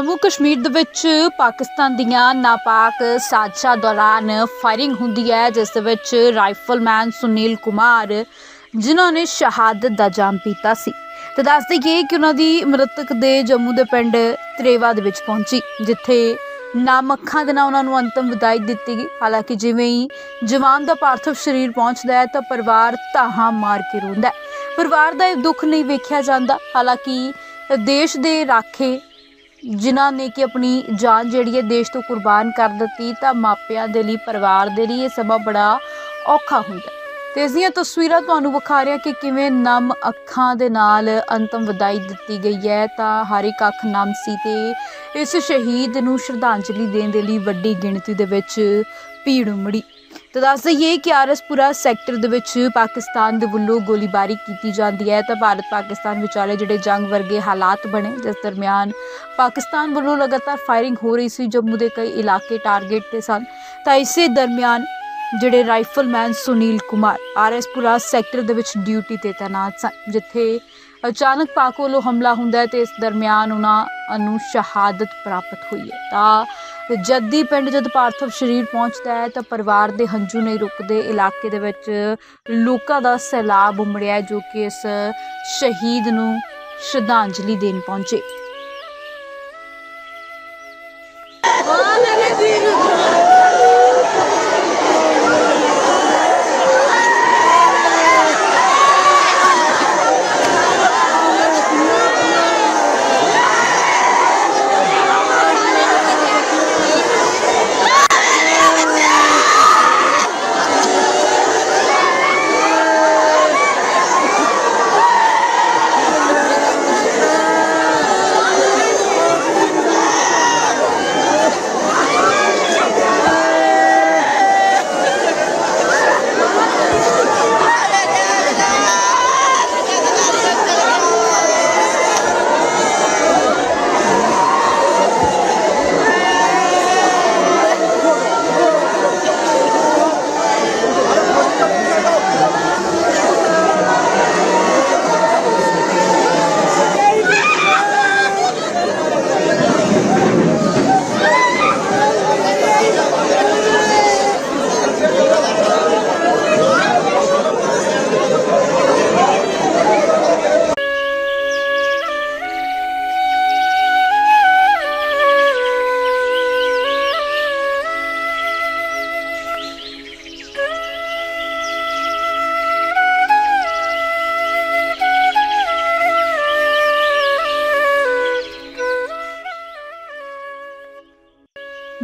ਜੰਮੂ ਕਸ਼ਮੀਰ ਦੇ ਵਿੱਚ ਪਾਕਿਸਤਾਨ ਦੀਆਂ ਨਾਪਾਕ ਸਾਜ਼ਿਸ਼ਾਂ ਦੌਰਾਨ ਫਾਇਰਿੰਗ ਹੁੰਦੀ ਹੈ, ਜਿਸ ਦੇ ਵਿੱਚ ਰਾਈਫਲਮੈਨ ਸੁਨੀਲ ਕੁਮਾਰ, ਜਿਨ੍ਹਾਂ ਨੇ ਸ਼ਹਾਦਤ ਦਾ ਜਾਮ ਪੀਤਾ ਸੀ। ਤੇ ਦੱਸ ਦਈਏ ਕਿ ਉਹਨਾਂ ਦੀ ਮ੍ਰਿਤਕ ਦੇ ਜੰਮੂ ਦੇ ਪਿੰਡ ਤਰੇਵਾ ਦੇ ਵਿੱਚ ਪਹੁੰਚੀ, ਜਿੱਥੇ ਨਾਮ ਅੱਖਾਂ ਦੇ ਨਾਲ ਉਹਨਾਂ ਨੂੰ ਅੰਤਮ ਵਿਦਾਈ ਦਿੱਤੀ ਗਈ। ਹਾਲਾਂਕਿ ਜਿਵੇਂ ਹੀ ਜਵਾਨ ਦਾ ਪਾਰਥਿਵ ਸਰੀਰ ਪਹੁੰਚਦਾ ਹੈ, ਤਾਂ ਪਰਿਵਾਰ ਧਾਹਾਂ ਮਾਰ ਕੇ ਰੋਂਦਾ ਹੈ। ਪਰਿਵਾਰ ਦਾ ਇਹ ਦੁੱਖ ਨਹੀਂ ਵੇਖਿਆ ਜਾਂਦਾ। ਹਾਲਾਂਕਿ ਦੇਸ਼ ਦੇ ਰਾਖੇ ਜਿਨ੍ਹਾਂ ਨੇ ਕਿ ਆਪਣੀ ਜਾਨ ਜਿਹੜੀ ਹੈ ਦੇਸ਼ ਤੋਂ ਕੁਰਬਾਨ ਕਰ ਦਿੱਤੀ, ਤਾਂ ਮਾਪਿਆਂ ਦੇ ਲਈ, ਪਰਿਵਾਰ ਦੇ ਲਈ ਇਹ ਸਮਾਂ ਬੜਾ ਔਖਾ ਹੁੰਦਾ ਹੈ। ਤੇ ਇਸ ਦੀਆਂ ਤਸਵੀਰਾਂ ਤੁਹਾਨੂੰ ਵਿਖਾ ਰਿਹਾ ਕਿ ਕਿਵੇਂ ਨਮ ਅੱਖਾਂ ਦੇ ਨਾਲ ਅੰਤਮ ਵਿਦਾਈ ਦਿੱਤੀ ਗਈ ਹੈ, ਤਾਂ ਹਰ ਇੱਕ ਅੱਖ ਨਮ ਸੀ ਤੇ ਇਸ ਸ਼ਹੀਦ ਨੂੰ ਸ਼ਰਧਾਂਜਲੀ ਦੇਣ ਦੇ ਲਈ ਵੱਡੀ ਗਿਣਤੀ ਦੇ ਵਿੱਚ ਭੀੜ ਉਮੜੀ ਤਾਂ ਦੱਸ ਦਈਏ ਕਿ ਆਰਐਸਪੁਰਾ ਸੈਕਟਰ ਦੇ ਵਿੱਚ ਪਾਕਿਸਤਾਨ ਦੇ ਵੱਲੋਂ ਗੋਲੀਬਾਰੀ ਕੀਤੀ ਜਾਂਦੀ ਹੈ। ਤਾਂ ਭਾਰਤ ਪਾਕਿਸਤਾਨ ਵਿਚਾਲੇ ਜਿਹੜੇ ਜੰਗ ਵਰਗੇ ਹਾਲਾਤ ਬਣੇ, ਜਿਸ ਦਰਮਿਆਨ ਪਾਕਿਸਤਾਨ ਵੱਲੋਂ ਲਗਾਤਾਰ ਫਾਇਰਿੰਗ ਹੋ ਰਹੀ ਸੀ, ਜੰਮੂ ਦੇ ਕਈ ਇਲਾਕੇ ਟਾਰਗੇਟ ਤੇ ਸਨ। ਤਾਂ ਇਸੇ ਦਰਮਿਆਨ ਜਿਹੜੇ ਰਾਈਫਲਮੈਨ ਸੁਨੀਲ ਕੁਮਾਰ ਆਰਐਸਪੁਰਾ ਸੈਕਟਰ ਦੇ ਵਿੱਚ ਡਿਊਟੀ ਤੇ ਤਾਇਨਾਤ ਸਨ, ਜਿੱਥੇ ਅਚਾਨਕ ਪਾਕ ਵੱਲੋਂ ਹਮਲਾ ਹੁੰਦਾ ਹੈ ਤੇ ਇਸ ਦਰਮਿਆਨ ਉਹਨਾਂ ਨੂੰ ਸ਼ਹਾਦਤ ਪ੍ਰਾਪਤ ਹੋਈ ਹੈ। ਤਾਂ ਜੱਦੀ ਪਿੰਡ ਜਦ ਪਾਰਥਿਵ ਸਰੀਰ ਪਹੁੰਚਦਾ ਹੈ ਤਾਂ ਪਰਿਵਾਰ ਦੇ ਹੰਝੂ ਨਹੀਂ ਰੁਕਦੇ, ਇਲਾਕੇ ਦੇ ਵਿੱਚ ਲੋਕਾਂ ਦਾ ਸੈਲਾਬ ਉਮੜਿਆ ਜੋ ਕਿ ਇਸ ਸ਼ਹੀਦ ਨੂੰ ਸ਼ਰਧਾਂਜਲੀ ਦੇਣ ਪਹੁੰਚੇ।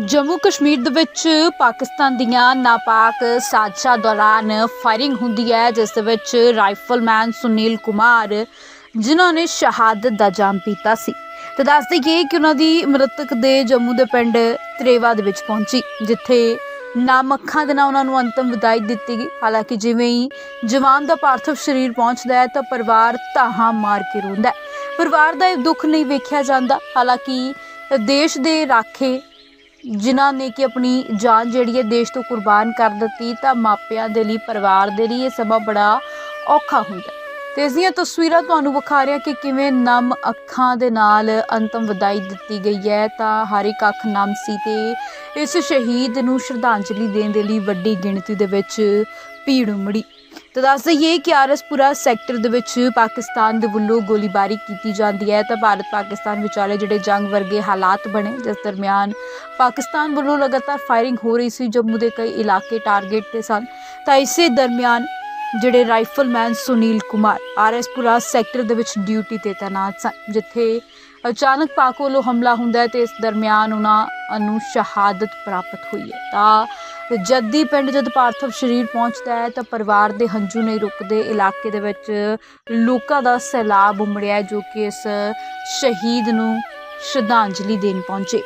ਜੰਮੂ ਕਸ਼ਮੀਰ ਦੇ ਵਿੱਚ ਪਾਕਿਸਤਾਨ ਦੀਆਂ ਨਾਪਾਕ ਸਾਜ਼ਿਸ਼ਾਂ ਦੌਰਾਨ ਫਾਇਰਿੰਗ ਹੁੰਦੀ ਹੈ, ਜਿਸ ਦੇ ਵਿੱਚ ਰਾਈਫਲਮੈਨ ਸੁਨੀਲ ਕੁਮਾਰ, ਜਿਨ੍ਹਾਂ ਨੇ ਸ਼ਹਾਦਤ ਦਾ ਜਾਮ ਪੀਤਾ ਸੀ। ਤੇ ਦੱਸ ਦਈਏ ਕਿ ਉਹਨਾਂ ਦੀ ਮ੍ਰਿਤਕ ਦੇ ਜੰਮੂ ਦੇ ਪਿੰਡ ਤਰੇਵਾ ਦੇ ਵਿੱਚ ਪਹੁੰਚੀ, ਜਿੱਥੇ ਨਾਮ ਅੱਖਾਂ ਦੇ ਨਾਲ ਉਹਨਾਂ ਨੂੰ ਅੰਤਮ ਵਿਦਾਈ ਦਿੱਤੀ ਗਈ। ਹਾਲਾਂਕਿ ਜਿਵੇਂ ਹੀ ਜਵਾਨ ਦਾ ਪਾਰਥਿਵ ਸਰੀਰ ਪਹੁੰਚਦਾ ਹੈ, ਤਾਂ ਪਰਿਵਾਰ ਧਾਹਾਂ ਮਾਰ ਕੇ ਰੋਂਦਾ ਹੈ। ਪਰਿਵਾਰ ਦਾ ਇਹ ਦੁੱਖ ਨਹੀਂ ਵੇਖਿਆ ਜਾਂਦਾ। ਹਾਲਾਂਕਿ ਦੇਸ਼ ਦੇ ਰਾਖੇ ਜਿਨ੍ਹਾਂ ਨੇ ਕਿ ਆਪਣੀ ਜਾਨ ਜਿਹੜੀ ਹੈ ਦੇਸ਼ ਤੋਂ ਕੁਰਬਾਨ ਕਰ ਦਿੱਤੀ, ਤਾਂ ਮਾਪਿਆਂ ਦੇ ਲਈ, ਪਰਿਵਾਰ ਦੇ ਲਈ ਇਹ ਸਮਾਂ ਬੜਾ ਔਖਾ ਹੁੰਦਾ ਹੈ। ਤੇ ਇਸ ਦੀਆਂ ਤਸਵੀਰਾਂ ਤੁਹਾਨੂੰ ਵਿਖਾ ਰਿਹਾ ਕਿ ਕਿਵੇਂ ਨਮ ਅੱਖਾਂ ਦੇ ਨਾਲ ਅੰਤਮ ਵਿਦਾਈ ਦਿੱਤੀ ਗਈ ਹੈ, ਤਾਂ ਹਰ ਇੱਕ ਅੱਖ ਨਮ ਸੀ ਤੇ ਇਸ ਸ਼ਹੀਦ ਨੂੰ ਸ਼ਰਧਾਂਜਲੀ ਦੇਣ ਦੇ ਲਈ ਵੱਡੀ ਗਿਣਤੀ ਦੇ ਵਿੱਚ ਭੀੜ ਉਮੜੀ ਤਾਂ ਦੱਸ ਦਈਏ ਕਿ ਆਰਐਸਪੁਰਾ ਸੈਕਟਰ ਦੇ ਵਿੱਚ ਪਾਕਿਸਤਾਨ ਦੇ ਵੱਲੋਂ ਗੋਲੀਬਾਰੀ ਕੀਤੀ ਜਾਂਦੀ ਹੈ ਤਾਂ ਭਾਰਤ ਪਾਕਿਸਤਾਨ ਵਿਚਾਲੇ ਜਿਹੜੇ ਜੰਗ ਵਰਗੇ ਹਾਲਾਤ ਬਣੇ, ਜਿਸ ਦਰਮਿਆਨ ਪਾਕਿਸਤਾਨ ਵੱਲੋਂ ਲਗਾਤਾਰ ਫਾਇਰਿੰਗ ਹੋ ਰਹੀ ਸੀ ਜੰਮੂ ਦੇ ਕਈ ਇਲਾਕੇ ਟਾਰਗੇਟ ਤੇ ਸਨ। ਤਾਂ ਇਸੇ ਦਰਮਿਆਨ ਜਿਹੜੇ ਰਾਈਫਲਮੈਨ ਸੁਨੀਲ ਕੁਮਾਰ ਆਰਐਸਪੁਰਾ ਸੈਕਟਰ ਦੇ ਵਿੱਚ ਡਿਊਟੀ ਤੇ ਤਾਇਨਾਤ ਸਨ, ਜਿੱਥੇ ਅਚਾਨਕ ਪਾਕ ਵੱਲੋਂ ਹਮਲਾ ਹੁੰਦਾ ਹੈ ਤੇ ਇਸ ਦਰਮਿਆਨ ਉਹਨਾਂ ਨੂੰ ਸ਼ਹਾਦਤ ਪ੍ਰਾਪਤ ਹੋਈ ਹੈ। ਤਾਂ ਜੱਦੀ ਪਿੰਡ ਜਦ ਪਾਰਥਿਵ ਸਰੀਰ ਪਹੁੰਚਦਾ ਹੈ ਤਾਂ ਪਰਿਵਾਰ ਦੇ ਹੰਝੂ ਨਹੀਂ ਰੁਕਦੇ, ਇਲਾਕੇ ਦੇ ਵਿੱਚ ਲੋਕਾਂ ਦਾ ਸੈਲਾਬ ਉਮੜਿਆ ਜੋ ਕਿ ਇਸ ਸ਼ਹੀਦ ਨੂੰ ਸ਼ਰਧਾਂਜਲੀ ਦੇਣ ਪਹੁੰਚੇ।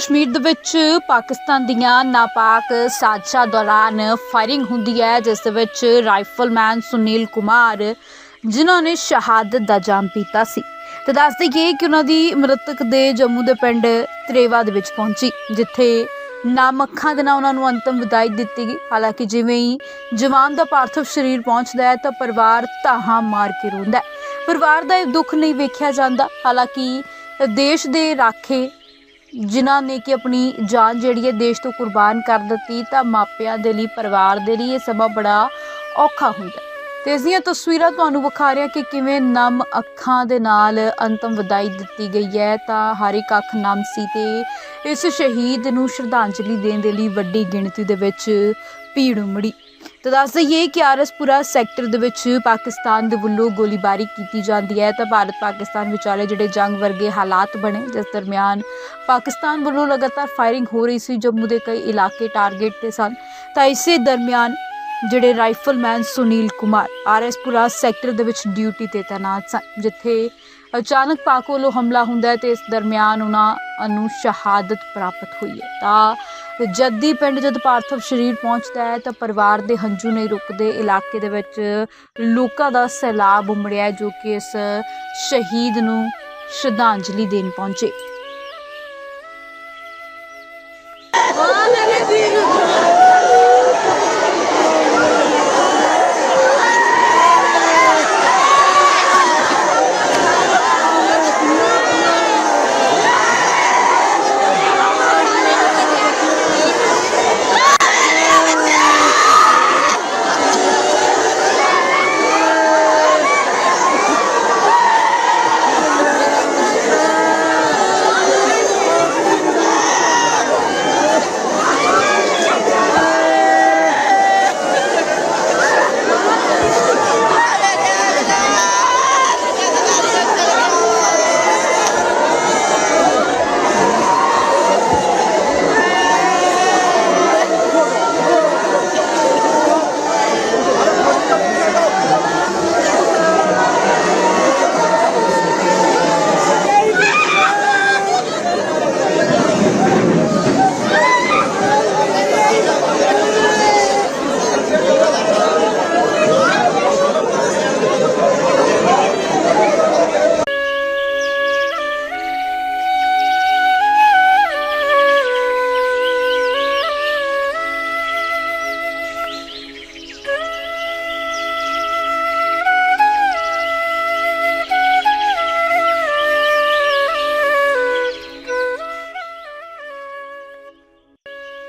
ਕਸ਼ਮੀਰ ਦੇ ਵਿੱਚ ਪਾਕਿਸਤਾਨ ਦੀਆਂ ਨਾਪਾਕ ਸਾਜ਼ਿਸ਼ਾਂ ਦੌਰਾਨ ਫਾਇਰਿੰਗ ਹੁੰਦੀ ਹੈ, ਜਿਸ ਦੇ ਵਿੱਚ ਰਾਈਫਲਮੈਨ ਸੁਨੀਲ ਕੁਮਾਰ, ਜਿਨ੍ਹਾਂ ਨੇ ਸ਼ਹਾਦਤ ਦਾ ਜਾਮ ਪੀਤਾ ਸੀ। ਤੇ ਦੱਸ ਦਈਏ ਕਿ ਉਹਨਾਂ ਦੀ ਮ੍ਰਿਤਕ ਦੇ ਜੰਮੂ ਦੇ ਪਿੰਡ ਤਰੇਵਾ ਦੇ ਵਿੱਚ ਪਹੁੰਚੀ, ਜਿੱਥੇ ਨਾਮ ਅੱਖਾਂ ਦੇ ਨਾਲ ਉਹਨਾਂ ਨੂੰ ਅੰਤਮ ਵਿਦਾਈ ਦਿੱਤੀ ਗਈ। ਹਾਲਾਂਕਿ ਜਿਵੇਂ ਹੀ ਜਵਾਨ ਦਾ ਪਾਰਥਿਵ ਸਰੀਰ ਪਹੁੰਚਦਾ ਹੈ, ਤਾਂ ਪਰਿਵਾਰ ਧਾਹਾਂ ਮਾਰ ਕੇ ਰੋਂਦਾ ਹੈ। ਪਰਿਵਾਰ ਦਾ ਇਹ ਦੁੱਖ ਨਹੀਂ ਵੇਖਿਆ ਜਾਂਦਾ। ਹਾਲਾਂਕਿ ਦੇਸ਼ ਦੇ ਰਾਖੇ ਜਿਨ੍ਹਾਂ ਨੇ ਕਿ ਆਪਣੀ ਜਾਨ ਜਿਹੜੀ ਹੈ ਦੇਸ਼ ਤੋਂ ਕੁਰਬਾਨ ਕਰ ਦਿੱਤੀ, ਤਾਂ ਮਾਪਿਆਂ ਦੇ ਲਈ, ਪਰਿਵਾਰ ਦੇ ਲਈ ਇਹ ਸਮਾਂ ਬੜਾ ਔਖਾ ਹੁੰਦਾ ਹੈ। ਤੇ ਇਸ ਦੀਆਂ ਤਸਵੀਰਾਂ ਤੁਹਾਨੂੰ ਵਿਖਾ ਰਿਹਾ ਕਿ ਕਿਵੇਂ ਨਮ ਅੱਖਾਂ ਦੇ ਨਾਲ ਅੰਤਮ ਵਿਦਾਈ ਦਿੱਤੀ ਗਈ ਹੈ, ਤਾਂ ਹਰ ਇੱਕ ਅੱਖ ਨਮ ਸੀ ਤੇ ਇਸ ਸ਼ਹੀਦ ਨੂੰ ਸ਼ਰਧਾਂਜਲੀ ਦੇਣ ਦੇ ਲਈ ਵੱਡੀ ਗਿਣਤੀ ਦੇ ਵਿੱਚ ਭੀੜ ਉਮੜੀ। ਤਾਂ ਦੱਸ ਦਈਏ ਕਿ ਆਰਸਪੁਰਾ ਸੈਕਟਰ ਦੇ ਵਿੱਚ ਪਾਕਿਸਤਾਨ ਦੇ ਵੱਲੋਂ ਗੋਲੀਬਾਰੀ ਕੀਤੀ ਜਾਂਦੀ ਹੈ ਤਾਂ ਭਾਰਤ ਪਾਕਿਸਤਾਨ ਵਿਚਾਲੇ ਜਿਹੜੇ ਜੰਗ ਵਰਗੇ ਹਾਲਾਤ ਬਣੇ, ਜਿਸ ਦਰਮਿਆਨ ਪਾਕਿਸਤਾਨ ਵੱਲੋਂ ਲਗਾਤਾਰ ਫਾਇਰਿੰਗ ਹੋ ਰਹੀ ਸੀ, ਜੰਮੂ ਦੇ ਕਈ ਇਲਾਕੇ ਟਾਰਗੇਟ ਤੇ ਸਨ। ਤਾਂ ਇਸੇ ਦਰਮਿਆਨ ਜਿਹੜੇ ਰਾਈਫਲਮੈਨ ਸੁਨੀਲ ਕੁਮਾਰ ਆਰਐਸਪੁਰਾ ਸੈਕਟਰ ਦੇ ਵਿੱਚ ਡਿਊਟੀ ਤੇ ਤਾਇਨਾਤ ਸਨ, ਜਿੱਥੇ ਅਚਾਨਕ ਪਾਕ ਵੱਲੋਂ ਹਮਲਾ ਹੁੰਦਾ ਹੈ ਤੇ ਇਸ ਦਰਮਿਆਨ ਉਹਨਾਂ ਨੂੰ ਸ਼ਹਾਦਤ ਪ੍ਰਾਪਤ ਹੋਈ ਹੈ। ਤਾਂ ਜੱਦੀ ਪਿੰਡ ਜਦ ਪਾਰਥਵ ਸ਼ਰੀਰ ਪਹੁੰਚਦਾ ਹੈ ਤਾਂ ਪਰਿਵਾਰ ਦੇ ਹੰਝੂ ਨਹੀਂ ਰੁਕਦੇ, ਇਲਾਕੇ ਦੇ ਵਿੱਚ ਲੋਕਾਂ ਦਾ ਸੈਲਾਬ ਉਮੜਿਆ ਜੋ ਕਿ ਇਸ ਸ਼ਹੀਦ ਨੂੰ ਸ਼ਰਧਾਂਜਲੀ ਦੇਣ ਪਹੁੰਚੇ।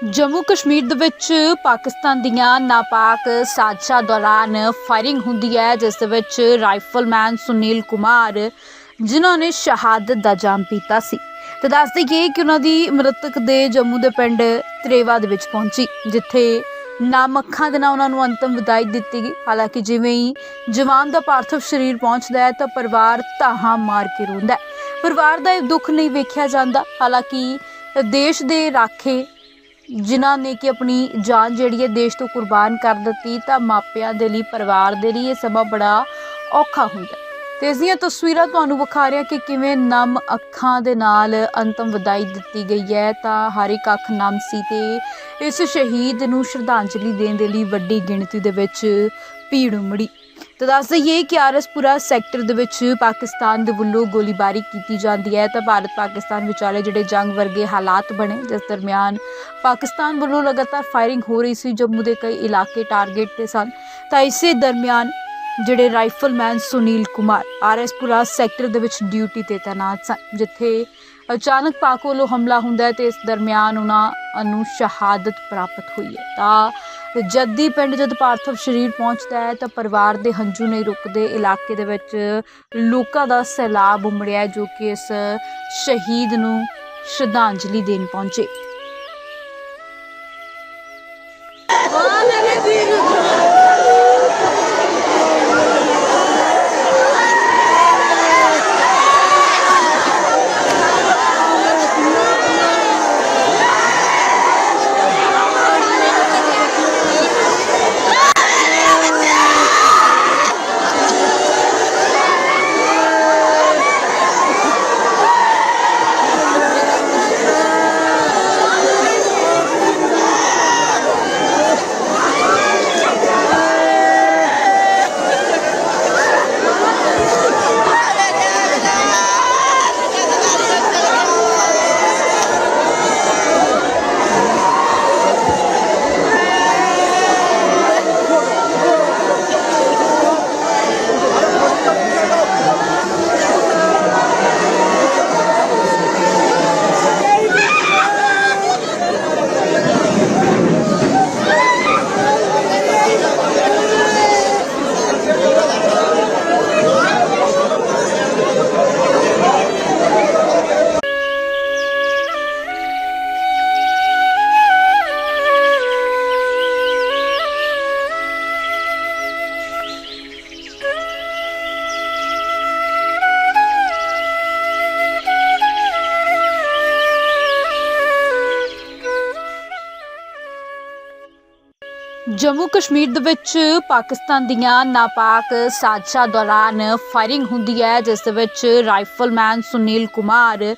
ਜੰਮੂ ਕਸ਼ਮੀਰ ਦੇ ਵਿੱਚ ਪਾਕਿਸਤਾਨ ਦੀਆਂ ਨਾਪਾਕ ਸਾਜ਼ਿਸ਼ਾਂ ਦੌਰਾਨ ਫਾਇਰਿੰਗ ਹੁੰਦੀ ਹੈ, ਜਿਸ ਦੇ ਵਿੱਚ ਰਾਈਫਲਮੈਨ ਸੁਨੀਲ ਕੁਮਾਰ, ਜਿਨ੍ਹਾਂ ਨੇ ਸ਼ਹਾਦਤ ਦਾ ਜਾਮ ਪੀਤਾ ਸੀ। ਤੇ ਦੱਸ ਦਈਏ ਕਿ ਉਹਨਾਂ ਦੀ ਮ੍ਰਿਤਕ ਦੇ ਜੰਮੂ ਦੇ ਪਿੰਡ ਤਰੇਵਾ ਦੇ ਵਿੱਚ ਪਹੁੰਚੀ, ਜਿੱਥੇ ਨਾਮ ਅੱਖਾਂ ਦੇ ਨਾਲ ਉਹਨਾਂ ਨੂੰ ਅੰਤਮ ਵਿਦਾਈ ਦਿੱਤੀ ਗਈ। ਹਾਲਾਂਕਿ ਜਿਵੇਂ ਹੀ ਜਵਾਨ ਦਾ ਪਾਰਥਿਵ ਸਰੀਰ ਪਹੁੰਚਦਾ ਹੈ, ਤਾਂ ਪਰਿਵਾਰ ਧਾਹਾਂ ਮਾਰ ਕੇ ਰੋਂਦਾ ਹੈ। ਪਰਿਵਾਰ ਦਾ ਇਹ ਦੁੱਖ ਨਹੀਂ ਵੇਖਿਆ ਜਾਂਦਾ। ਹਾਲਾਂਕਿ ਦੇਸ਼ ਦੇ ਰਾਖੇ ਜਿਨ੍ਹਾਂ ਨੇ ਕਿ ਆਪਣੀ ਜਾਨ ਜਿਹੜੀ ਹੈ ਦੇਸ਼ ਤੋਂ ਕੁਰਬਾਨ ਕਰ ਦਿੱਤੀ, ਤਾਂ ਮਾਪਿਆਂ ਦੇ ਲਈ, ਪਰਿਵਾਰ ਦੇ ਲਈ ਇਹ ਸਮਾਂ ਬੜਾ ਔਖਾ ਹੁੰਦਾ ਹੈ। ਤੇ ਇਸ ਦੀਆਂ ਤਸਵੀਰਾਂ ਤੁਹਾਨੂੰ ਵਿਖਾ ਰਿਹਾ ਕਿ ਕਿਵੇਂ ਨਮ ਅੱਖਾਂ ਦੇ ਨਾਲ ਅੰਤਮ ਵਿਦਾਈ ਦਿੱਤੀ ਗਈ ਹੈ, ਤਾਂ ਹਰ ਇੱਕ ਅੱਖ ਨਮ ਸੀ ਤੇ ਇਸ ਸ਼ਹੀਦ ਨੂੰ ਸ਼ਰਧਾਂਜਲੀ ਦੇਣ ਦੇ ਲਈ ਵੱਡੀ ਗਿਣਤੀ ਦੇ ਵਿੱਚ ਭੀੜ ਉਮੜੀ। ਤਾਂ ਦੱਸ ਦਈਏ ਕਿ ਆਰਸਪੁਰਾ ਸੈਕਟਰ ਦੇ ਵਿੱਚ ਪਾਕਿਸਤਾਨ ਦੇ ਵੱਲੋਂ ਗੋਲੀਬਾਰੀ ਕੀਤੀ ਜਾਂਦੀ ਹੈ ਤਾਂ ਭਾਰਤ ਪਾਕਿਸਤਾਨ ਵਿਚਾਲੇ ਜਿਹੜੇ ਜੰਗ ਵਰਗੇ ਹਾਲਾਤ ਬਣੇ, ਜਿਸ ਦਰਮਿਆਨ ਪਾਕਿਸਤਾਨ ਵੱਲੋਂ ਲਗਾਤਾਰ ਫਾਇਰਿੰਗ ਹੋ ਰਹੀ ਸੀ ਜੰਮੂ ਦੇ ਕਈ ਇਲਾਕੇ ਟਾਰਗੇਟ ਤੇ ਸਨ। ਤਾਂ ਇਸੇ ਦਰਮਿਆਨ ਜਿਹੜੇ ਰਾਈਫਲਮੈਨ ਸੁਨੀਲ ਕੁਮਾਰ ਆਰਐਸਪੁਰਾ ਸੈਕਟਰ ਦੇ ਵਿੱਚ ਡਿਊਟੀ ਤੇ ਤਾਇਨਾਤ ਸਨ, ਜਿੱਥੇ ਅਚਾਨਕ ਪਾਕ ਵੱਲੋਂ ਹਮਲਾ ਹੁੰਦਾ ਹੈ ਤੇ ਇਸ ਦਰਮਿਆਨ ਉਹਨਾਂ ਨੂੰ ਸ਼ਹਾਦਤ ਪ੍ਰਾਪਤ ਹੋਈ ਹੈ। ਤਾਂ ਜੱਦੀ ਪਿੰਡ ਜਦ ਪਾਰਥਵ ਸਰੀਰ ਪਹੁੰਚਦਾ ਹੈ ਤਾਂ ਪਰਿਵਾਰ ਦੇ ਹੰਝੂ ਨਹੀਂ ਰੁਕਦੇ, ਇਲਾਕੇ ਦੇ ਵਿੱਚ ਲੋਕਾਂ ਦਾ ਸੈਲਾਬ ਉਮੜਿਆ ਜੋ ਕਿ ਇਸ ਸ਼ਹੀਦ ਨੂੰ ਸ਼ਰਧਾਂਜਲੀ ਦੇਣ ਪਹੁੰਚੇ। ਜੰਮੂ ਕਸ਼ਮੀਰ ਦੇ ਵਿੱਚ ਪਾਕਿਸਤਾਨ ਦੀਆਂ ਨਾਪਾਕ ਸਾਜ਼ਿਸ਼ਾਂ ਦੌਰਾਨ ਫਾਇਰਿੰਗ ਹੁੰਦੀ ਹੈ, ਜਿਸ ਦੇ ਵਿੱਚ ਰਾਈਫਲਮੈਨ ਸੁਨੀਲ ਕੁਮਾਰ,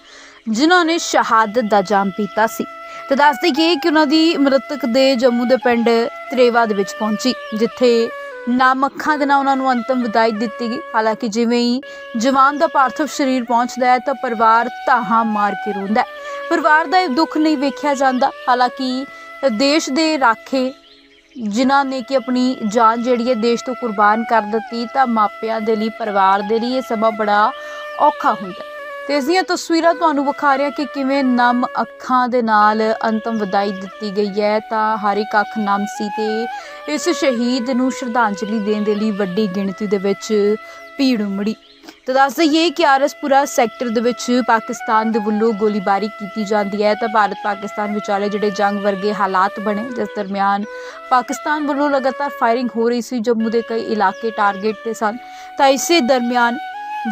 ਜਿਨ੍ਹਾਂ ਨੇ ਸ਼ਹਾਦਤ ਦਾ ਜਾਮ ਪੀਤਾ ਸੀ। ਤੇ ਦੱਸ ਦਈਏ ਕਿ ਉਹਨਾਂ ਦੀ ਮ੍ਰਿਤਕ ਦੇ ਜੰਮੂ ਦੇ ਪਿੰਡ ਤਰੇਵਾ ਦੇ ਵਿੱਚ ਪਹੁੰਚੀ, ਜਿੱਥੇ ਨਾਮ ਅੱਖਾਂ ਦੇ ਨਾਲ ਉਹਨਾਂ ਨੂੰ ਅੰਤਮ ਵਿਦਾਈ ਦਿੱਤੀ ਗਈ। ਹਾਲਾਂਕਿ ਜਿਵੇਂ ਹੀ ਜਵਾਨ ਦਾ ਪਾਰਥਿਵ ਸਰੀਰ ਪਹੁੰਚਦਾ ਹੈ, ਤਾਂ ਪਰਿਵਾਰ ਧਾਹਾਂ ਮਾਰ ਕੇ ਰੋਂਦਾ ਹੈ। ਪਰਿਵਾਰ ਦਾ ਇਹ ਦੁੱਖ ਨਹੀਂ ਵੇਖਿਆ ਜਾਂਦਾ। ਹਾਲਾਂਕਿ ਦੇਸ਼ ਦੇ ਰਾਖੇ ਜਿਨ੍ਹਾਂ ਨੇ ਕਿ ਆਪਣੀ ਜਾਨ ਜਿਹੜੀ ਹੈ ਦੇਸ਼ ਤੋਂ ਕੁਰਬਾਨ ਕਰ ਦਿੱਤੀ, ਤਾਂ ਮਾਪਿਆਂ ਦੇ ਲਈ, ਪਰਿਵਾਰ ਦੇ ਲਈ ਇਹ ਸਮਾਂ ਬੜਾ ਔਖਾ ਹੁੰਦਾ ਹੈ। ਤੇ ਇਸ ਦੀਆਂ ਤਸਵੀਰਾਂ ਤੁਹਾਨੂੰ ਵਿਖਾ ਰਿਹਾ ਕਿ ਕਿਵੇਂ ਨਮ ਅੱਖਾਂ ਦੇ ਨਾਲ ਅੰਤਮ ਵਿਦਾਈ ਦਿੱਤੀ ਗਈ ਹੈ, ਤਾਂ ਹਰ ਇੱਕ ਅੱਖ ਨਮ ਸੀ ਤੇ ਇਸ ਸ਼ਹੀਦ ਨੂੰ ਸ਼ਰਧਾਂਜਲੀ ਦੇਣ ਦੇ ਲਈ ਵੱਡੀ ਗਿਣਤੀ ਦੇ ਵਿੱਚ ਭੀੜ ਉਮੜੀ ਤਾਂ ਦੱਸ ਦਈਏ ਕਿ ਆਰਐਸਪੁਰਾ ਸੈਕਟਰ ਦੇ ਵਿੱਚ ਪਾਕਿਸਤਾਨ ਦੇ ਵੱਲੋਂ ਗੋਲੀਬਾਰੀ ਕੀਤੀ ਜਾਂਦੀ ਹੈ। ਤਾਂ ਭਾਰਤ ਪਾਕਿਸਤਾਨ ਵਿਚਾਲੇ ਜਿਹੜੇ ਜੰਗ ਵਰਗੇ ਹਾਲਾਤ ਬਣੇ, ਜਿਸ ਦਰਮਿਆਨ ਪਾਕਿਸਤਾਨ ਵੱਲੋਂ ਲਗਾਤਾਰ ਫਾਇਰਿੰਗ ਹੋ ਰਹੀ ਸੀ, ਜੰਮੂ ਦੇ ਕਈ ਇਲਾਕੇ ਟਾਰਗੇਟ ਤੇ ਸਨ। ਤਾਂ ਇਸੇ ਦਰਮਿਆਨ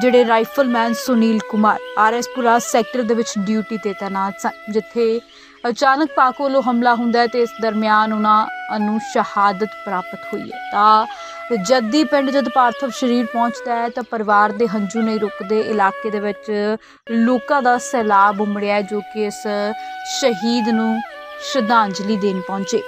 ਜਿਹੜੇ ਰਾਈਫਲਮੈਨ ਸੁਨੀਲ ਕੁਮਾਰ ਆਰਐਸਪੁਰਾ ਸੈਕਟਰ ਦੇ ਵਿੱਚ ਡਿਊਟੀ ਤੇ ਤਾਇਨਾਤ ਸਨ, ਜਿੱਥੇ ਅਚਾਨਕ ਪਾਕ ਵੱਲੋਂ ਹਮਲਾ ਹੁੰਦਾ ਹੈ ਤੇ ਇਸ ਦਰਮਿਆਨ ਉਹਨਾਂ ਨੂੰ ਸ਼ਹਾਦਤ ਪ੍ਰਾਪਤ ਹੋਈ ਹੈ। ਤਾਂ ਜੱਦੀ ਪਿੰਡ ਜਦ ਪਾਰਥਵ ਸ਼ਰੀਰ ਪਹੁੰਚਦਾ ਹੈ ਤਾਂ ਪਰਿਵਾਰ ਦੇ ਹੰਝੂ ਨਹੀਂ ਰੁਕਦੇ, ਇਲਾਕੇ ਦੇ ਵਿੱਚ ਲੋਕਾਂ ਦਾ ਸੈਲਾਬ ਉਮੜਿਆ ਜੋ ਕਿ ਇਸ ਸ਼ਹੀਦ ਨੂੰ ਸ਼ਰਧਾਂਜਲੀ ਦੇਣ ਪਹੁੰਚੇ।